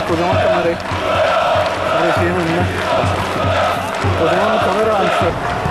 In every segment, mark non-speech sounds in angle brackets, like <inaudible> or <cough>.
Poziomat kamery. Kamery przyjemny. Poziomat kamera Amsterdam.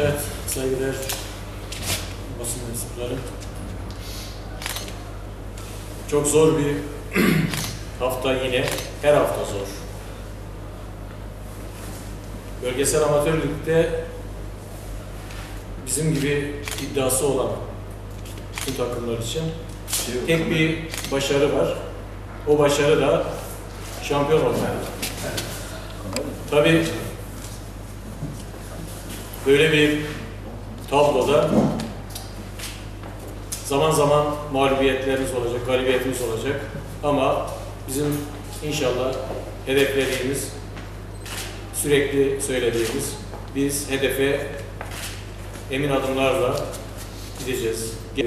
Evet, saygıdeğer basın mensupları. Çok zor bir <clears throat> hafta yine. Her hafta zor. Bölgesel amatör ligde bizim gibi iddiası olan bütün takımlar için tek bir başarı var. O başarı da şampiyon olmak. Tabii böyle bir tabloda zaman zaman mağlubiyetlerimiz olacak, galibiyetimiz olacak. Ama bizim inşallah hedeflediğimiz, sürekli söylediğimiz, biz hedefe emin adımlarla gideceğiz. Ee,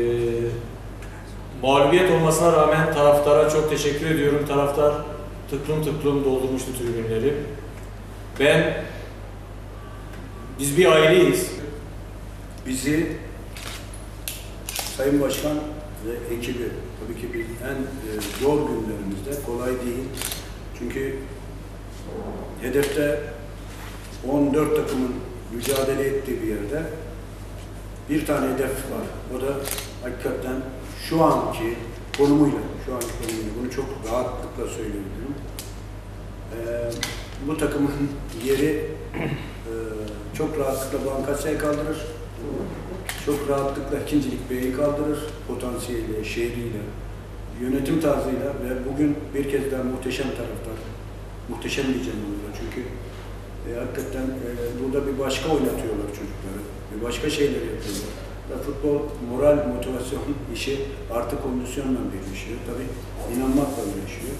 mağlubiyet olmasına rağmen taraftara çok teşekkür ediyorum. Taraftar tıklım tıklım doldurmuştu tribünleri. Ben biz bir aileyiz. bizi Sayın Başkan ve ekibi tabii ki bir en e, zor günlerimizde kolay değil. Çünkü hedefte 14 takımın mücadele ettiği bir yerde bir tane hedef var. O da hakikaten şu anki konumuyla, şu anki konumuyla bunu çok rahatlıkla söyleyebilirim. Ee, bu takımın yeri çok rahatlıkla Bankasya'yı kaldırır. Çok rahatlıkla ikincilik B'yi kaldırır. Potansiyeliyle, şehriyle, yönetim tarzıyla ve bugün bir kez daha muhteşem taraftar. Muhteşem diyeceğim burada çünkü e, hakikaten e, burada bir başka oynatıyorlar çocukları. Bir başka şeyler yapıyorlar. Ve futbol moral, motivasyon işi artık kondisyonla birleşiyor. Tabii inanmakla birleşiyor.